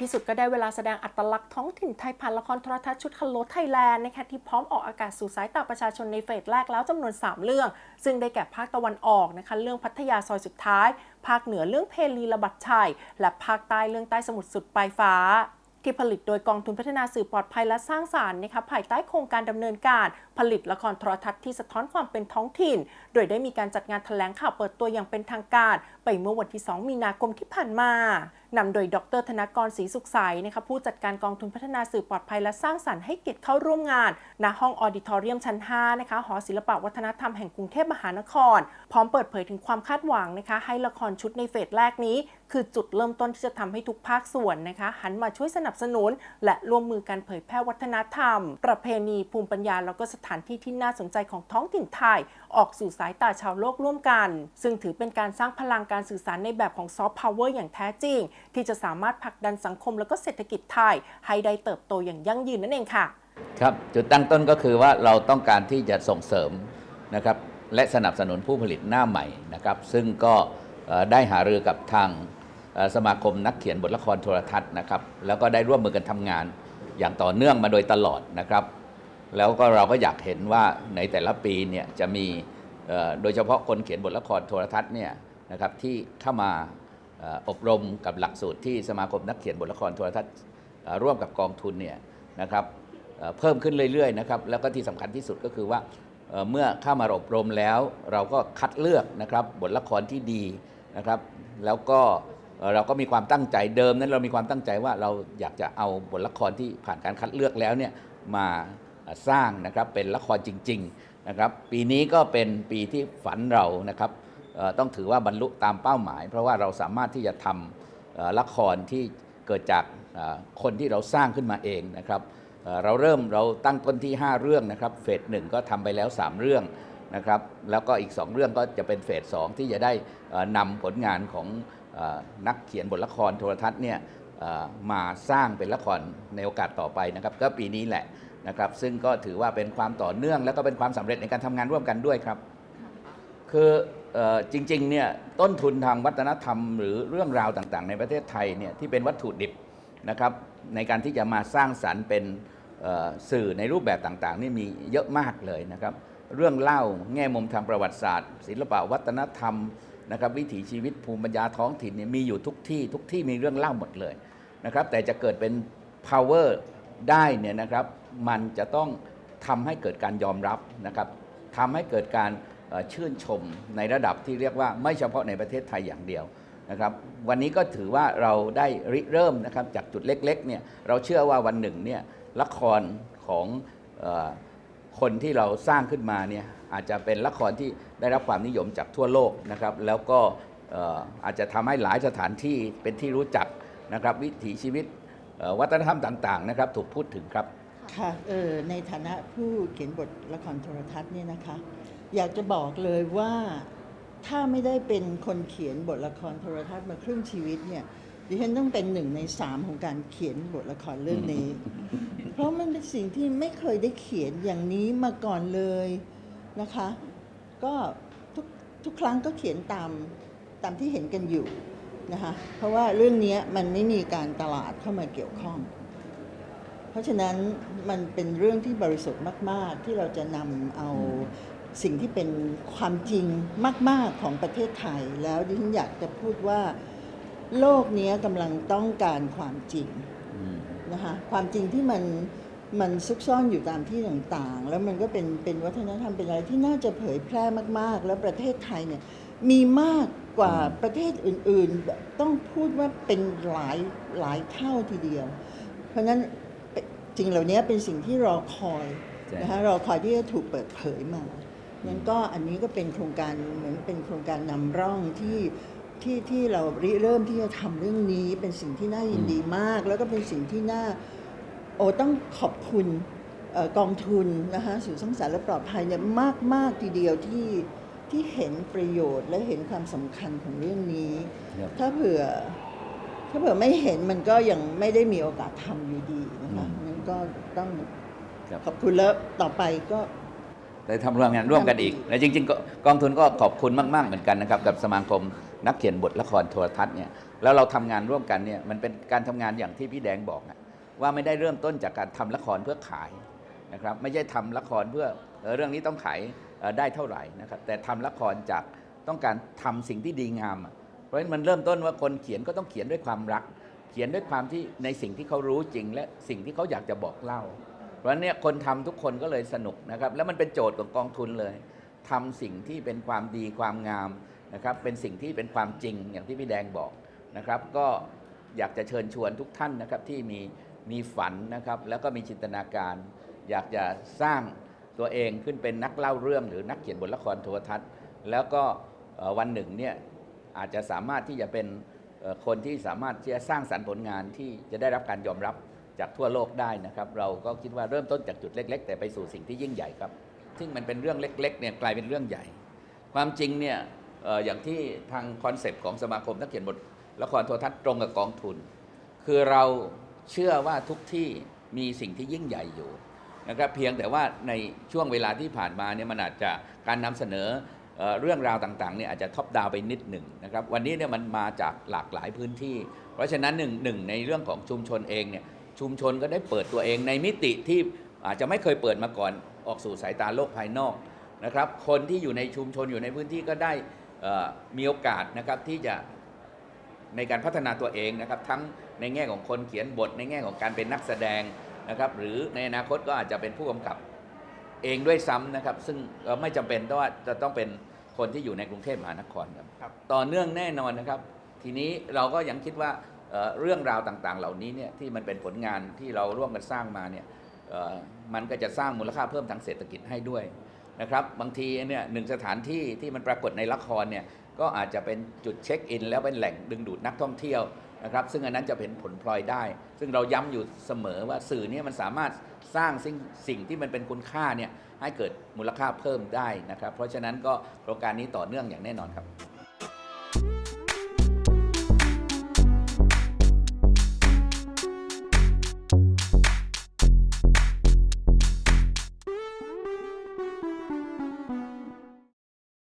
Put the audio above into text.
ที่สุดก็ได้เวลาแสดงอัตลักษณ์ท้องถิ่นไทยผ่านละครโทรทัศน์ชุดฮัลโหลไทยแลนด์นะคะที่พร้อมออกอากาศสู่สายตาประชาชนในเฟสแรกแล้วจำนวน 3 เรื่อง ซึ่งได้แก่ภาคตะวันออกนะคะเรื่องพัทยาซอยสุดท้าย ภาคเหนือเรื่องเพลีระบัดชัย และภาคใต้เรื่องใต้สมุทรสุดปลายฟ้าที่ผลิตโดยกองทุนพัฒนาสื่อปลอดภัยและสร้างสารรค์นะคะภายใต้โครงการดำเนินการ ผลิตละครโทรทัศน์ที่สะท้อนความเป็นท้องถิ่น โดยได้มีการจัดงานแถลงข่าวเปิดตัวอย่างเป็นทางการ ไปเมื่อวันที่ 2 มีนาคมที่ผ่านมา นำโดยดรธนกรศรีสุขใสนะคะผู้จัดการกองทุนพัฒนาสื่อปลอดภัยและสร้างสรรค์ให้เกียรติเข้าร่วมงานณห้องออดิทอเรียมชั้น 5 นะคะ หอศิลปวัฒนธรรมแห่งกรุงเทพมหานคร พร้อมเปิดเผยถึงความคาดหวังนะคะ ให้ละครชุดในเฟสแรกนี้ คือจุดเริ่มต้นที่จะทำให้ทุกภาคส่วนนะคะ หันมาช่วยสนับสนุน และร่วมมือกันเผยแพร่วัฒนธรรม ประเพณีภูมิปัญญาแล้วก็สถานที่ที่น่าสนใจของท้องถิ่นไทย ออกสู่สายตาชาวโลกร่วมกัน ซึ่งถือเป็นการสร้างพลังการสื่อสารในแบบของซอฟต์พาวเวอร์อย่างแท้จริงที่จะสามารถผลักดันสังคมแล้วก็เศรษฐกิจไทย ให้ได้เติบโตอย่างยั่งยืนนั่นเองค่ะ ครับจุดตั้งต้นก็คือว่าเราต้องการที่จะส่งเสริมนะครับและสนับสนุนผู้ผลิตหน้าใหม่นะครับ ซึ่งก็ได้หารือกับทางสมาคมนักเขียนบทละครโทรทัศน์นะครับ แล้วก็ได้ร่วมมือกันทำงานอย่างต่อเนื่องมาโดยตลอดนะครับ แล้วก็เราก็อยากเห็นว่าในแต่ละปีเนี่ยจะมีโดยเฉพาะคนเขียนบทละครโทรทัศน์เนี่ยนะครับที่เข้ามา อบรมกับหลักสูตรที่สมาคมนักเขียนบทละครโทรทัศน์ร่วมกับกองทุนเนี่ยนะครับเพิ่มขึ้นเรื่อยๆนะครับแล้วก็ที่สำคัญที่สุดก็คือว่าเมื่อเข้ามาอบรมแล้ว เราก็คัดเลือกนะครับบทละครที่ดีนะครับ แล้วก็เราก็มีความตั้งใจเดิมนั้นเรามีความตั้งใจว่าเราอยากจะเอาบทละครที่ผ่านการคัดเลือกแล้วเนี่ยมาสร้างนะครับเป็นละครจริง ๆนะครับ ปีนี้ก็เป็นปีที่ฝันเรานะครับ ต้องถือว่าบรรลุตามเป้าหมาย เพราะว่าเราสามารถที่จะทำเอ่อละครที่เกิดจากเอ่อคนที่เราสร้างขึ้นมาเองนะครับเอ่อเราเริ่มเราตั้งต้นที่ 5 เรื่องนะครับเฟสหนึ่งก็ทำไปแล้ว 3 เรื่องนะครับแล้วก็อีก 2 เรื่องก็จะเป็นเฟสสองที่จะได้เอ่อนำผลงานของเอ่อนักเขียนบทละครโทรทัศน์เนี่ยเอ่อมาสร้างเป็นละครในโอกาสต่อไปนะครับก็ปีนี้แหละนะครับซึ่งก็ถือว่าเป็นความต่อเนื่อง และก็เป็นความสำเร็จในการทำงานร่วมกันด้วยครับ คือเออ จริงๆเนี่ยต้นทุนทางวัฒนธรรม หรือเรื่องราวต่างๆ ในประเทศไทยเนี่ยที่เป็นวัตถุดิบนะครับในการที่จะมาสร้างสรรค์เป็นสื่อในรูปแบบต่างๆ นี่มีเยอะมากเลยนะครับเรื่องเล่าแง่มุมทางประวัติศาสตร์ ศิลปะวัฒนธรรมนะครับวิถีชีวิตภูมิปัญญาท้องถิ่นเนี่ยมีอยู่ทุกที่ทุกที่มีเรื่องเล่าหมดเลยนะครับแต่จะเกิดเป็น power ได้เนี่ยนะครับมันจะต้องทำให้เกิดการยอมรับนะครับทำให้เกิดการ ชื่นชมในระดับที่เรียกว่าไม่เฉพาะในประเทศไทยอย่างเดียวนะครับวันนี้ก็ถือว่าเราได้ริเริ่มนะครับจากจุดเล็กๆเนี่ยเราเชื่อว่าวันหนึ่งเนี่ยละครของออคนที่เราสร้างขึ้นมาเนี่ยอาจจะเป็นละครที่ได้รับความนิยมจากทั่วโลกนะครับแล้วก็เอ่อาจจะทำให้หลายสถานที่เป็นที่รู้จักนะครับวิถีชีวิตวัฒนธรรมต่างๆนะครับถูกพูดถึงครับค่ะเออในฐานะผู้เขียนบทละครโทรทัศน์เนี่ยนะคะ อยากจะบอกเลยว่าถ้าไม่ได้เป็นคนเขียนบทละครโทรทัศน์มาครึ่งชีวิตเนี่ยดิฉันต้องเป็นหนึ่งในสามของการเขียนบทละครเรื่องนี้ เพราะมันเป็นสิ่งที่ไม่เคยได้เขียนอย่างนี้มาก่อนเลยนะคะ ก็ทุกทุกครั้งก็เขียนตามตามที่เห็นกันอยู่นะคะเพราะว่าเรื่องนี้มันไม่มีการตลาดเข้ามาเกี่ยวข้อง เพราะฉะนั้นมันเป็นเรื่องที่บริสุทธิ์มาก ๆ ที่เราจะนำเอา สิ่งที่เป็นความจริงมาก ๆ ของประเทศไทย แล้วดิฉันอยากจะพูดว่าโลกนี้กำลังต้องการความจริงนะคะความจริงที่มันมันซุกซ่อนอยู่ตามที่ต่างๆ แล้วมันก็เป็นเป็นวัฒนธรรมเป็นอะไรที่น่าจะเผยแพร่มาก ๆ แล้วประเทศไทยเนี่ยมีมากกว่าประเทศอื่นๆ ต้องพูดว่าเป็นหลายหลายเท่าทีเดียว เพราะฉะนั้นสิ่งเหล่านี้เป็นสิ่งที่รอคอยใช่นะคะรอคอยที่จะถูกเปิดเผยมา นั้นก็อันนี้ก็เป็นโครงการเหมือนเป็นโครงการนำร่องที่ที่ที่เราริเริ่มที่จะทำเรื่องนี้เป็นสิ่งที่น่ายินดีมาก แล้วก็เป็นสิ่งที่น่าโอ้ต้องขอบคุณเอ่อกองทุนนะคะสื่อสร้างสรรค์และปลอดภัยเนี่ยมากมากทีเดียวที่ที่เห็นประโยชน์และเห็นความสำคัญของเรื่องนี้ครับถ้าเผื่อถ้าเผื่อไม่เห็นมันก็ยังไม่ได้มีโอกาสทำอยู่ดีนะคะนั้นก็ต้องครับขอบคุณแล้วต่อไปก็ ได้ทำร่วมงานร่วมกันอีกและจริง ๆ กองทุนก็ขอบคุณมาก ๆ เหมือนกันนะครับกับสมาคมนักเขียนบทละครโทรทัศน์เนี่ยแล้วเราทำงานร่วมกันเนี่ยมันเป็นการทำงานอย่างที่พี่แดงบอกอะว่าไม่ได้เริ่มต้นจากการทำละครเพื่อขายนะครับไม่ใช่ทำละครเพื่อเรื่องนี้ต้องขายได้เท่าไหร่นะครับแต่ทำละครจากต้องการทำสิ่งที่ดีงาม เพราะฉะนั้นมันเริ่มต้นว่าคนเขียนก็ต้องเขียนด้วยความรัก เขียนด้วยความที่ในสิ่งที่เขารู้จริง และสิ่งที่เขาอยากจะบอกเล่า เพราะเนี่ยคนทำทุกคนก็เลยสนุกนะครับ แล้วมันเป็นโจทย์ของกองทุนเลยทำสิ่งที่เป็นความดีความงามนะครับ เป็นสิ่งที่เป็นความจริงอย่างที่พี่แดงบอกนะครับ ก็อยากจะเชิญชวนทุกท่านนะครับที่มีมีฝันนะครับ แล้วก็มีจินตนาการ อยากจะสร้างตัวเองขึ้นเป็นนักเล่าเรื่องหรือนักเขียนบทละครโทรทัศน์ แล้วก็วันหนึ่งเนี่ยอาจจะสามารถที่จะเป็นคนที่สามารถที่จะสร้างสรรค์ผลงานที่จะได้รับการยอมรับ จากทั่วโลกได้นะครับ เราก็คิดว่าเริ่มต้นจากจุดเล็ก ๆ แต่ไปสู่สิ่งที่ยิ่งใหญ่ครับ ซึ่งมันเป็นเรื่องเล็กๆเนี่ยกลายเป็นเรื่องใหญ่ ความจริงเนี่ยอย่างที่ทางคอนเซปต์ของสมาคมนักเขียนบทละครโทรทัศน์ตรงกับกองทุน คือเราเชื่อว่าทุกที่มีสิ่งที่ยิ่งใหญ่อยู่นะครับเพียงแต่ว่าในช่วงเวลาที่ผ่านมาเนี่ยมันอาจจะการนำเสนอเอ่อเรื่องราวต่างๆเนี่ยอาจจะท็อปดาวไปนิดหนึ่งนะครับวันนี้เนี่ยมันมาจากหลากหลายพื้นที่ เพราะฉะนั้นหนึ่งหนึ่งในเรื่องของชุมชนเองเนี่ย ชุมชนก็ได้เปิดตัวเองในมิติที่อาจจะไม่เคยเปิดมาก่อนออกสู่สายตาโลกภายนอกนะครับ คนที่อยู่ในชุมชนอยู่ในพื้นที่ก็ได้เอ่อมีโอกาสนะครับที่จะในการพัฒนาตัวเองนะครับ ทั้งในแง่ของคนเขียนบท ในแง่ของการเป็นนักแสดงนะครับ หรือในอนาคตก็อาจจะเป็นผู้กำกับเองด้วยซ้ำนะครับ ซึ่งก็ไม่จำเป็นว่าจะต้องเป็นคนที่อยู่ในกรุงเทพมหานครครับครับต่อเนื่องแน่นอนนะครับ ทีนี้เราก็ยังคิดว่า เเรื่องราวต่างๆ เหล่านี้เนี่ยที่มันเป็นผลงานที่เราร่วมกันสร้างมาเนี่ยมันก็จะสร้างมูลค่าเพิ่มทางเศรษฐกิจให้ด้วยนะครับบางทีเนี่ยหนึ่งสถานที่ที่มันปรากฏในละครเนี่ยก็อาจจะเป็นจุดเช็คอิน แล้วเป็นแหล่งดึงดูดนักท่องเที่ยวนะครับซึ่งอันนั้นจะเป็นผลพลอยได้ ซึ่งเราย้ำอยู่เสมอว่าสื่อเนี่ยมันสามารถสร้างสิ่งสิ่งที่มันเป็นคุณค่าเนี่ยให้เกิดมูลค่าเพิ่มได้นะครับ เพราะฉะนั้นก็โครงการนี้ต่อเนื่องอย่างแน่นอนครับ